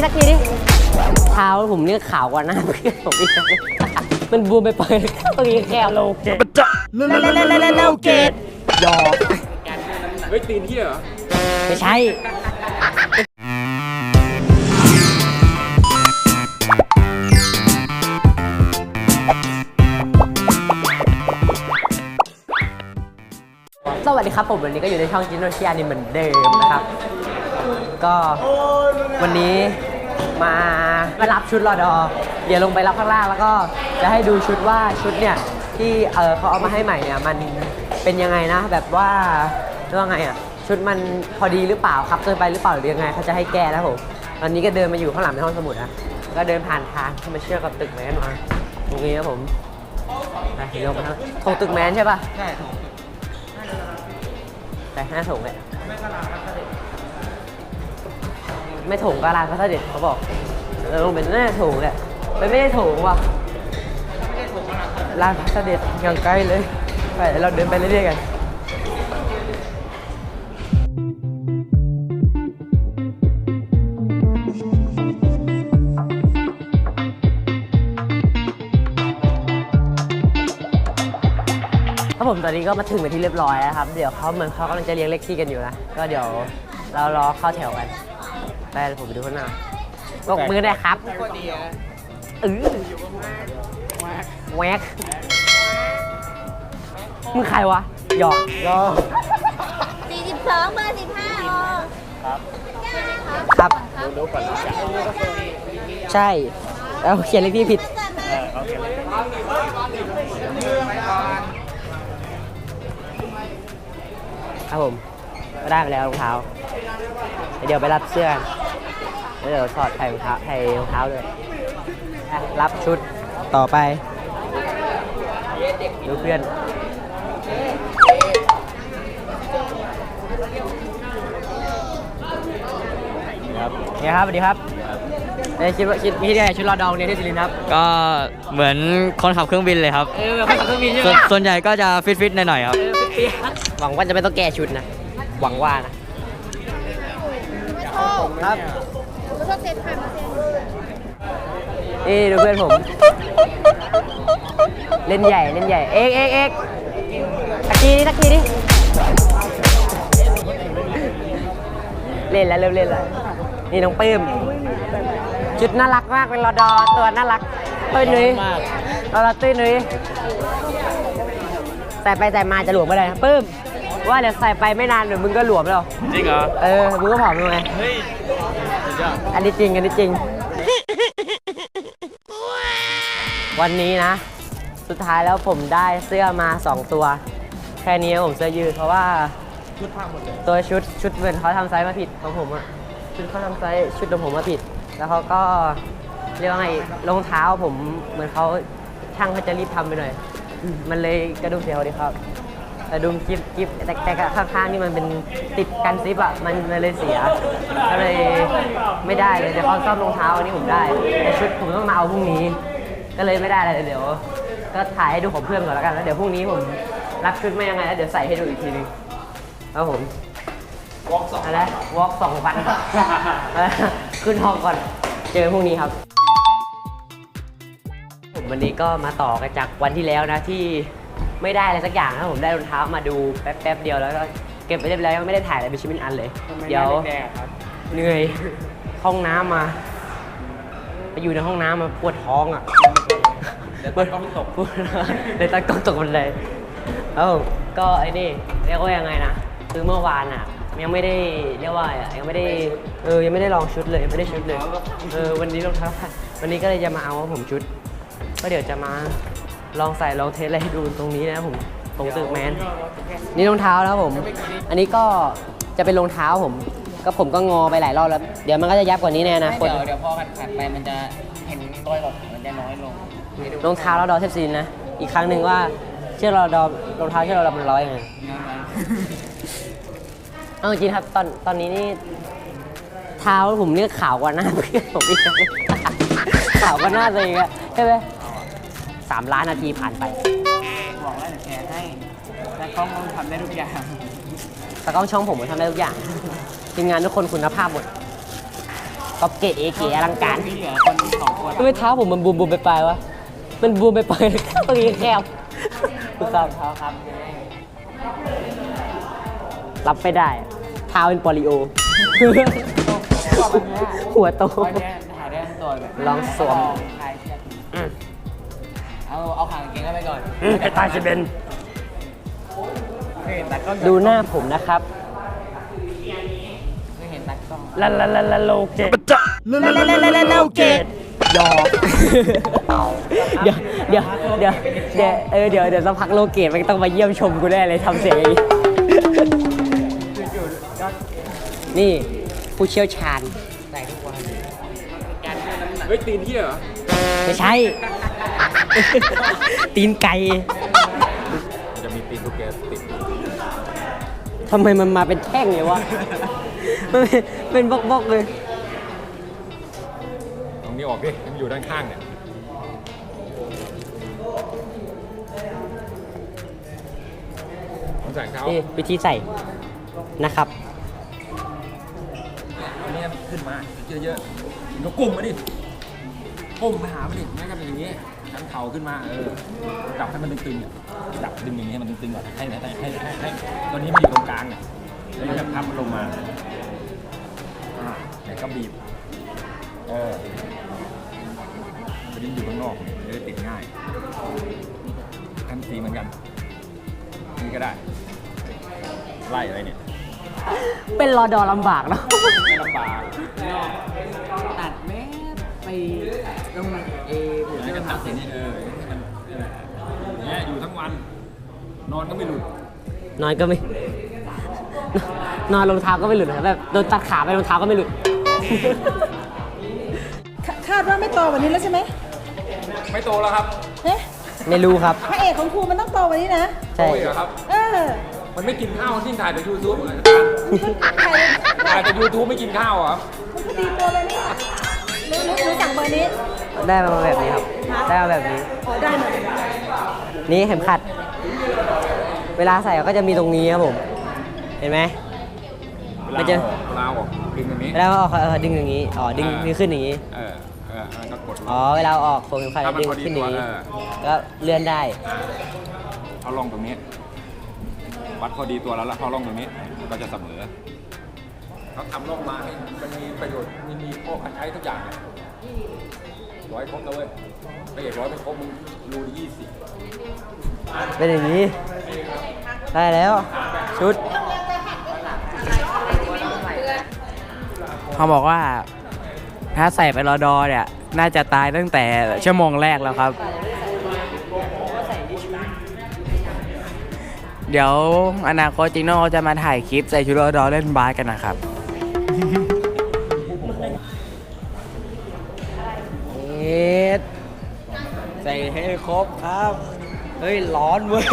ดิสักทีดิเท้าผมเนี่ยขาวกว่าหน้าเพื่อนผมอีกมันบวมไปเปิดตรงนี้แก้วโลเกตเล่นเล่นเล่นเล่นเล่นโลเกตหยอกเฮ้ยตีนเที่ยเหรอไม่ใช่สวัสดีครับผมวันนี้ก็อยู่ในช่องจินโนชิอานิเหมือนเดิมนะครับ ก็วันนี้ มามารับชุดรอดอเดี๋ยวลงไปรับข้างล่างแล้วก็จะให้ดูชุดว่าชุดเนี่ยที่เออเขาเอามาให้ใหม่เนี่ยมันเป็นยังไงนะ แบบว่าเรียกว่าไงอะชุดมันพอดีหรือเปล่าครับเกินไปหรือเปล่าหรือยังไงเขาจะให้แก้นะผมตอนนี้ก็เดินมาอยู่ข้างหลังในห้องสมุดนะก็เดินผ่านทางเข้ามาเชื่อกับตึกแมนมาตรงนี้นะผมไปเห็นลงมาทงตรงตึกแมนใช่ปะใช่แต่ห้าถุงเลยไม่ ไม่ถงก็ร้านพระเสด็จเขาบอกเออลงเป็นหน้าถงแหละมันไม่ได้ถงว่ะร้านพระเสด็จยังใกล้เลยไปเราเดินไปเรื่อยๆกันครับผมตอนนี้ก็มาถึงเป็นที่เรียบร้อยแล้วครับ เดี๋ยวเขาเหมือนเขากำลังจะเรียงเลขที่กันอยู่นะ ก็เดี๋ยวเรารอเข้าแถวกัน ไปเดี๋ยวผมไปดูข้างหน้าบอกมือได้ครับก็ดีนะเออแวกมึงใครวะ หยอกหยอก42เบอร์15ออครับใช่ แล้วเขียนเลขที่ผิดครับผมก็ได้ไปแล้วรองเท้า เดี๋ยวไปรับเสื้อ แล้วเดี๋ยวถอดใส่รองเท้าใส่รองเท้าเลยอะรับชุดต่อไป ดูเพื่อน ครับเนี่ยครับสวัสดีครับเอ้ยคิดว่าคิดคิดยังไงชุดรอดองเนี่ยที่สิรินทร์ครับ ก็เหมือนคนขับเครื่องบินเลยครับ เออแบบเครื่องบินใช่ไหส่มวนส่วนใหญ่ก็จะฟิตๆหน่อยๆครับ เออเปียกหวังว่าจะไม่ต้องแก้ชุดนะ หวังว่านะครับ แล้วก็เซ็นผ่านมาเซ็นนี่ดูเพื่อนผม เล่นใหญ่เล่นใหญ่เอ็กเอ็กเอ็กตะกี้ดิตะกี้ดิเล่นแล้วเริ่มเล่นแล้วนี่น้องปื้มชุดน่ารักมากเป็นรอดอตัวน่ารักตุ้ยนุ้ยรอดอตุ้ยนุ้ยใส่ไปใส่มาจะหลวมไม่ได้นะปื้มว่าเดี๋ยวใส่ไปไม่นานเดี๋ยวมึงก็หลวมแล้วจริงเหรอเออมึงก็ผอมลงไงเฮ้ย อันนี้จริง อันนี้จริง วันนี้นะ สุดท้ายแล้วผมได้เสื้อมา 2 ตัว แค่นี้ผมเสื้อยืดเพราะว่าตัวชุดชุดเหมือนเขาทำไซส์มาผิดของผมอะชุดเขาทำไซส์ชุดของผมมาผิด แล้วเขาก็เรียกว่าไงรองเท้าผมเหมือนเขาช่างเขาจะรีบทำไปหน่อย มันเลยกระดุมเสียวดีครับแต่ ดุมกิฟกิฟแต่แต่ข้างๆนี่มันเป็นติดกันซิปอะมันมันเลยเสีย ก็เลยไม่ได้เลยแต่เขาซ่อมรองเท้าอันนี้ผมได้แต่ชุดผมต้องมาเอาพรุ่งนี้ ก็เลยไม่ได้เลยเดี๋ยว ก็ถ่ายให้ดูของเพื่อนก่อนแล้วกันแล้วเดี๋ยวพรุ่งนี้ผมรับชุดมายังไงแล้วเดี๋ยวใส่ให้ดูอีกทีนึงครับผมวอล์กสองอะไรวอล์กสองพันขึ้นห้องก่อนเจอพรุ่งนี้ครับ ผมวันนี้ก็มาต่อกันจากวันที่แล้วนะที่ ไม่ได้อะไรสักอย่างนะผมได้รองเท้ามาดูแป๊บๆเดียวแล้วก็เก็บไปเรียบร้อยยังไม่ได้ถ่ายอะไรเป็นชิ้นเป็นอันเลยเดี๋ยวเหนื่อยเข้าห้องน้ำมา ไปอยู่ในห้องน้ำมาปวดท้องอะ เดี๋ยวตกตกเลยตอนกล้องตกบันไดเอ้าก็ไอ้นี่เรียกว่ายังไงนะคือเมื่อวานอะ ยังไม่ได้เรียกว่าอะไรอะยังไม่ได้เออยังไม่ได้ลองชุดเลยยังไม่ได้ชุดเลยเออวันนี้รองเท้าผ่านวันนี้ก็เลยจะมาเอาผมชุด ก็เดี๋ยวจะมา ลองใส่ลองเทสอะไรให้ดูตรงนี้นะครับผมตรงตึกแมนนี่รองเท้าแล้วผม อันนี้ก็จะเป็นรองเท้าผม ก็ผมก็งอไปหลายรอบแล้ว เดี๋ยวมันก็จะยับกว่านี้แน่นะคนเดี๋ยวเดี๋ยวพอกันผ่านไปมันจะเห็นรอยหลอกมันจะน้อยลงรองเท้าเราดอเทปซีนนะอีกครั้งหนึ่งว่าเชื่อเราดอรองเท้าเชื่อเราดอมันร้อยยังไงเอาจริงๆครับตอนตอนนี้นี่เท้าผมเนี่ยขาวกว่าหน้าเพื่อนผมอีกขาวกว่าหน้าตัวเองอะใช่ไหม สามล้านนาทีผ่านไป บอกแล้วเดี๋ยวแชร์ให้แต่กล้องต้องทำได้ทุกอย่างแต่กล้องช่องผมมันทำได้ทุกอย่าง ทีมงานทุกคนคุณภาพหมดก็เกตเอเกอลังการที่เหลือคนสองคนทำไมเท้าผมมันบูมบูมไปปลายวะ มันบูมไปปลายตรงนี้แคบถูกต้องเขาครับรับไม่ได้ เท้าเป็นปอลิโอ หัวโตวันนี้ถ่ายได้ทั้งตัวแบบลองสวม ไปก่อนไอ้ตายจะเป็น เคยเห็นตากล้องดูหน้าผมนะครับ เคยเห็นตากล้องลาลาลาลาโลเกตลาลาลาลาลาโลเกตยอมเดี๋ยวเดี๋ยวเดี๋ยวเดี๋ยวเออเดี๋ยวเดี๋ยวสักพักโลเกตมันต้องมาเยี่ยมชมกูแน่เลยทำเสียงอย่างนี้นี่ผู้เชี่ยวชาญแต่งทุกวันเฮ้ยตีนเฮียเหรอไม่ใช่ ตีนไก่จะมีตีนตุ๊กแกติดทำไมมันมาเป็นแท่งเลยวะมันเป็นเป็นบล็อกๆเลย ตรงนี้ออกดิให้มันอยู่ด้านข้างเนี่ย ต้องใส่เขานี่วิธีใส่นะครับอันนี้ขึ้นมาเยอะๆก็กลุ่มมาดิกลุ่มไปหามาดิไม่ก็เป็นอย่างนี้ ชั้นเข่าขึ้นมาเออจับให้มันตึงๆอะจับดึงอย่างนี้ให้มันตึงๆก่อนให้ให้ให้ให้ให้ตัวนี้มันอยู่ตรงกลางเนี่ยแล้วก็พับมันลงมาอ่าแล้วก็บีบเออตัวนี้อยู่ข้างนอกจะได้ติดง่ายทันสีเหมือนกันนี่ก็ได้ ไล่อะไรเนี่ยเป็นรอดอลำบากเนาะไม่ลำบากตัดแม่ ไปตรงนั้นเอผมนี่จะก็ทำทำเสสิ่ร็งจนี้เออให้มันเอออย่างเนี่ยอยู่ทั้งวัน นอนก็ไม่หลุดนอนก็ไม่ นอนรองเท้าก็ไม่หลุดนะแบบโดนตัดขาไปรองเท้าก็ไม่หลุด คาดว่าไม่โตกว่านี้แล้วใช่ไหมไม่โตแล้วครับเอ๊ะไม่รู้ครับ พระเอกของครูมันต้องโตกว่านี้นะโตใช่ อีกเหรอครับ เออมันไม่กินข้าวที่ถ่ายแต่ยูทูบใครถ่ายแต่ยูทูบไม่กินข้าวอะครับ มันก็ดีตัวเลยนี่ค่ะหนู หนูหนูสั่งเบอร์นี้ได้มาแบบนี้ครับ ได้มาแบบนี้ อ๋อได้หมดนี่เข็มขัด เวลาใส่ก็จะมีตรงนี้ครับผม เห็นไหม มันจะ เวลาออกดึงตรงนี้เวลาเอาออกเออดึงอย่างนี้ อ๋อดึงอ่าดึงขึ้นอย่างนี้ เออเออแล้วก็กดลง อ๋อเวลาเอาออกโครงเข็มขัดถ้ามันดึงพอดีขึ้นอย่างนี้ตัวเออ ก็เลื่อนได้ เอาลองตรงนี้ วัดพอดีตัวแล้วแล้วเข้าร่องตรงนี้ก็จะเสมอ เขาทำร่องมาให้มันมีประโยชน์มีมีข้อใช้ทุกอย่างร้อยครบแล้วเว้ยถ้าเอกร้อยไม่ครบมึงรูดียี่สิบเป็นอย่างนี้ ได้แล้ว ชุดเขาบอกว่า ถ้าใส่ไปรอดอเนี่ย น่าจะตายตั้งแต่ชั่วโมงแรกแล้วครับ เดี๋ยวอนาคตจิโน่จะมาถ่ายคลิปใส่ชุดรอดอเล่นบาสกันนะครับ เอ็ดใส่ให้ครบครับ เฮ้ย ร้อนเว้ย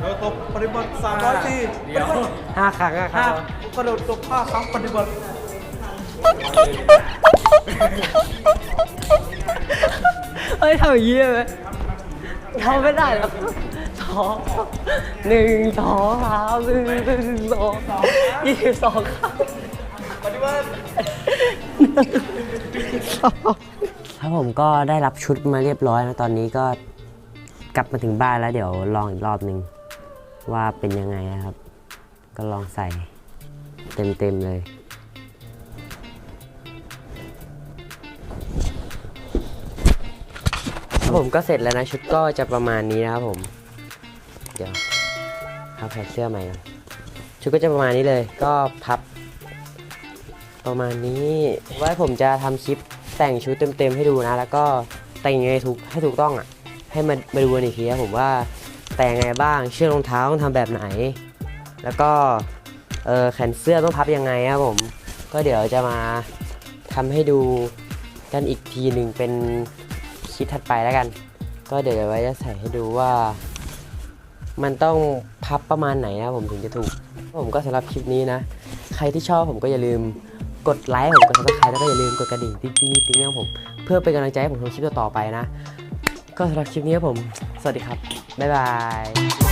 เออตบปฏิบัติสามร้อยสี่เดี๋ยวห้าครั้งอะคห้ารับกระโดดตบห้าครั้งปฏิบัติเฮ้ยทำอย่างนี้เลยไหมทำไม่ได้หรอกท้องหนึ่งสองสามหนึ่งหนึ่งสองยี่สิบสองครั้งปฏิบัติ ครับผมก็ได้รับชุดมาเรียบร้อยนะตอนนี้ก็กลับมาถึงบ้านแล้วเดี๋ยวลองอีกรอบหนึ่งว่าเป็นยังไงนะครับ ก็ลองใส่เต็ม ๆ เลยครับผมก็เสร็จแล้วนะ ชุดก็จะประมาณนี้นะครับผม เดี๋ยวเอาแผ่นเสื้อใหม่ชุดก็จะประมาณนี้เลย ก็พับ ประมาณนี้ไว้ผมจะทำคลิปแต่งชุดเต็มๆให้ดูนะ แล้วก็แต่งยังไงถูกให้ถูกต้องอะ ให้มามาดูกันอีกทีนะผมว่าแต่งยังไงบ้างเชือกรองเท้าต้องทำแบบไหน แล้วก็เออแขนเสื้อต้องพับยังไงครับผม ก็เดี๋ยวจะมาทำให้ดูกันอีกทีหนึ่งเป็นคลิปถัดไปแล้วกัน ก็เดี๋ยวไว้จะใส่ให้ดูว่า มันต้องพับประมาณไหนนะผมถึงจะถูก ผมก็สำหรับคลิปนี้นะ ใครที่ชอบผมก็อย่าลืม กดไลค์ผมกดซับสไครต์แล้วก็อย่าลืมกดกระดิ่งติ๊งติ๊งติ๊งให้ผม เพื่อเป็นกำลังใจให้ผมทำคลิปต่อไปนะ ก็สำหรับคลิปนี้ผม สวัสดีครับ บ๊ายบาย